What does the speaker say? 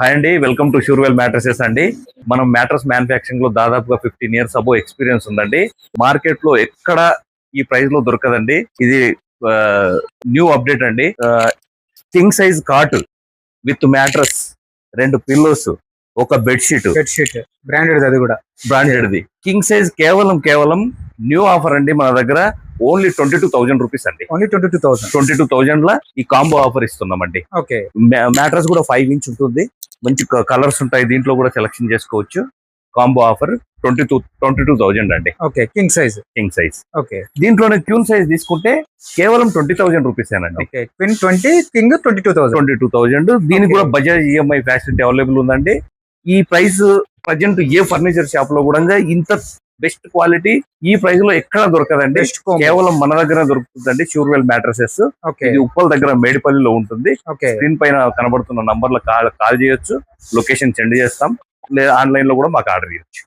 Hi అండి welcome to షూర్వెల్ mattresses అండి. మనం మ్యాట్రస్ మ్యానుఫ్యాక్చరింగ్లో దాదాపుగా ఫిఫ్టీన్ ఇయర్స్ అబో ఎక్స్పీరియన్స్ ఉందండి. మార్కెట్లో ఎక్కడ ఈ ప్రైస్లో దొరకదండి. ఇది న్యూ అప్డేట్ అండి. King size cot with mattress రెండు పిల్లోస్ ఒక బెడ్షీట్ బెడ్షీట్ బ్రాండెడ్ అది కూడా. బ్రాండెడ్ ది కింగ్ సైజ్ కేవలం కేవలం న్యూ ఆఫర్ అండి మన దగ్గర. Only twenty two thousand rupees అండి. Only twenty two thousand twenty two thousand లా ఈ కాంబో ఆఫర్ ఇస్తున్నామండి. ఓకే. మ్యాట్రస్ కూడా ఫైవ్ ఇంచ్ ఉంటుంది. మంచి కలర్స్ ఉంటాయి దీంట్లో కూడా సెలెక్షన్ చేసుకోవచ్చు. Combo offer twenty two twenty two thousand అండి. Okay king size king size okay. దీంట్లోనే క్యూన్ సైజ్ తీసుకుంటే కేవలం ట్వంటీ థౌజండ్ రూపీస్ ఏనండి. Okay twin twenty king twenty two thousand twenty two thousand దీనికి. కూడా బజాజ్ ఈఎంఐ ఫెసిలిటీ అవైలబుల్ ఉందండి. ఈ price present ఏ ఫర్నిచర్ షాప్లో కూడా ఇంత బెస్ట్ క్వాలిటీ ఈ ప్రైస్లో ఎక్కడ దొరకదండి? కేవలం మన దగ్గర దొరుకుతుందండి షూర్వెల్ మ్యాట్రసెస్ ఇది ఉప్పల్ దగ్గర మేడిపల్లిలో ఉంటుంది. ఓకే. స్క్రీన్ పైన కనబడుతున్న నంబర్లో కాల్ కాల్ చేయొచ్చు. లొకేషన్ సెండ్ చేస్తాం. లేదా ఆన్లైన్లో కూడా మాకు ఆర్డర్ చేయొచ్చు